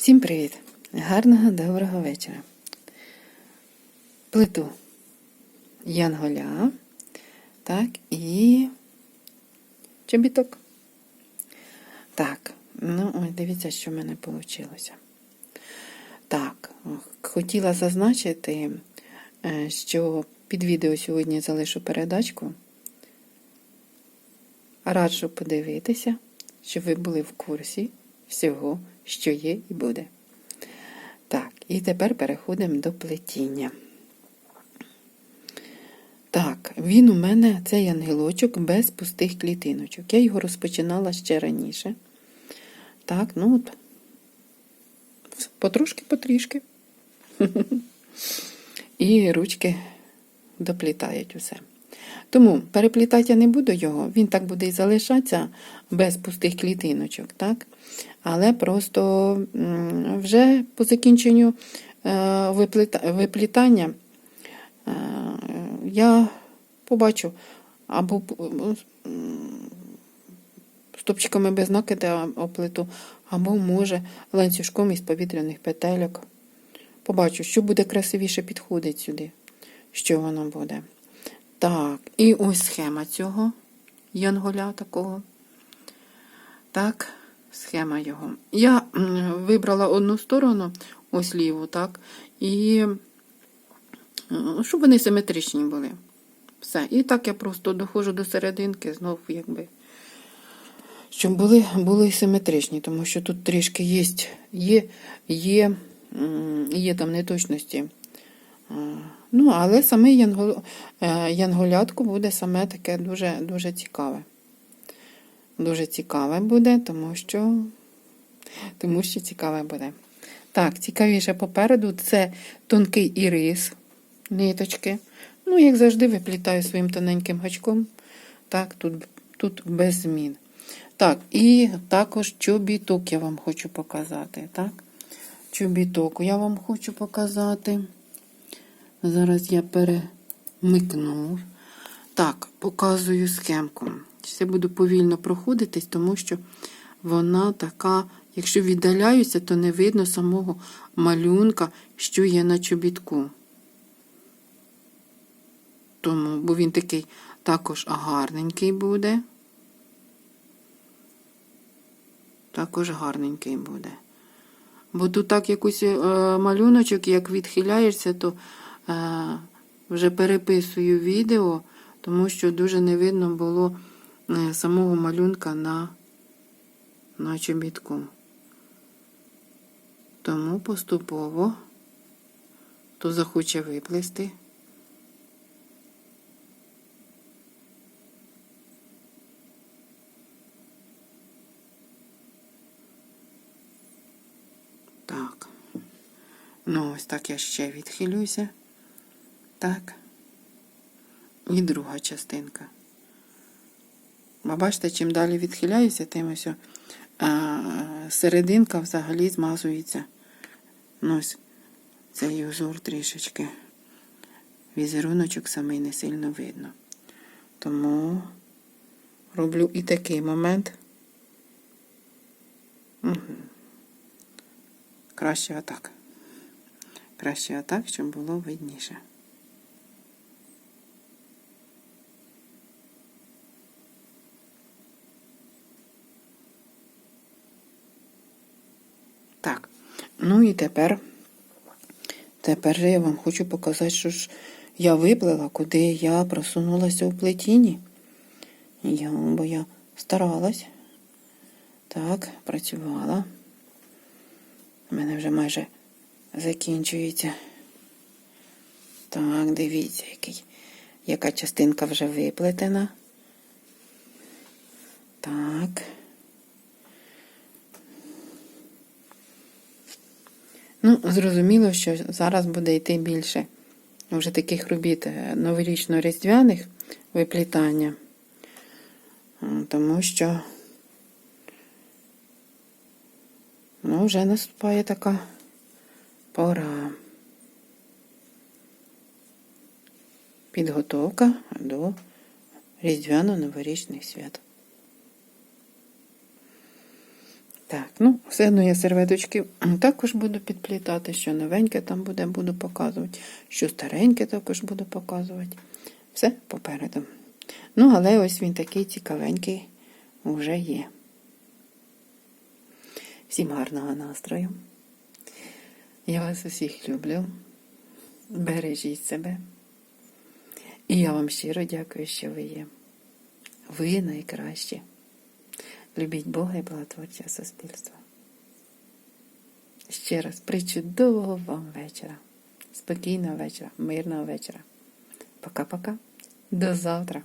Всім привіт! Гарного доброго вечора. Плиту янголя, так, і чобіток. Так, ну ось дивіться, що в мене вийшло. Так, хотіла зазначити, е, що під відео сьогодні залишу передачку. Раджу подивитися, щоб ви були в курсі всього, що є і буде. Так, і тепер переходимо до плетіння. Так, він у мене цей ангелочок без пустих клітиночок. Я його розпочинала ще раніше. Так, ну от, потрошки-потрішки. І ручки доплітають усе. Тому переплітати я не буду його, він так буде і залишатися без пустих клітиночок. так? Але просто вже по закінченню е, виплітання е, я побачу або стопчиками без накида оплиту, або, може, ланцюжком із повітряних петельок. Побачу, що буде красивіше підходить сюди, що воно буде. Так, і ось схема цього янголя такого. Так, схема його. Я вибрала одну сторону, ось ліву, так, і щоб вони симетричні були. Все. І так я просто доходжу до серединки, знов, якби. Щоб були були симетричні, тому що тут трішки є є, є, є там неточності. Ну, але саме янгол, е, янголятку буде саме таке дуже дуже цікаве. Дуже цікаве буде, тому що тому що цікаве буде. Так, цікавіше попереду це тонкий ірис, ниточки. Ну, як завжди, виплітаю своїм тоненьким гачком. Так, тут, тут без змін. Так, і також чобіток я вам хочу показати. Так? Чобіток я вам хочу показати. Зараз я перемикну. Так, показую схемку. Це буду повільно проходитись, тому що вона така, якщо віддаляюся, то не видно самого малюнка, що є на чобітку. Тому, бо він такий також гарненький буде. Також гарненький буде. Бо тут так якийсь е, малюночок, як відхиляєшся, то вже переписую відео, тому що дуже не видно було е, самого малюнка на, на чобітку. Тому поступово, хто захоче виплести. Так. Ну, ось так я ще відхилюся. Так. І друга частинка. Бо бачите, чим далі відхиляюся, тим ось а, серединка взагалі змазується. Ну, ось цей узор трішечки. Візеруночок самий не сильно видно. Тому роблю і такий момент. Угу. Краще отак. Краще отак, щоб було видніше. Так, ну і тепер, тепер я вам хочу показати, що ж я виплила, куди я просунулася у плетінні. Я, бо я старалась. Так, працювала. У мене вже майже закінчується. Так, дивіться, який, яка частинка вже виплетена. Так. Ну, зрозуміло, що зараз буде йти більше вже таких робіт е, новорічно-різдвяних виплітання, тому що ну, вже наступає така пора. Підготовка до різдвяно-новорічних свят. Так, ну, все одно я серветочки також буду підплітати, що новеньке там буде, буду показувати, що стареньке також буду показувати. Все попереду. Ну, але ось він такий цікавенький вже є. Всім гарного настрою. Я вас усіх люблю. Бережіть себе. І я вам щиро дякую, що ви є. Ви найкращі. Любіть Бога і благотворче суспільство. Ще раз причудового вам вечора. Спокійного вечора, мирного вечора. Пока-пока. До завтра.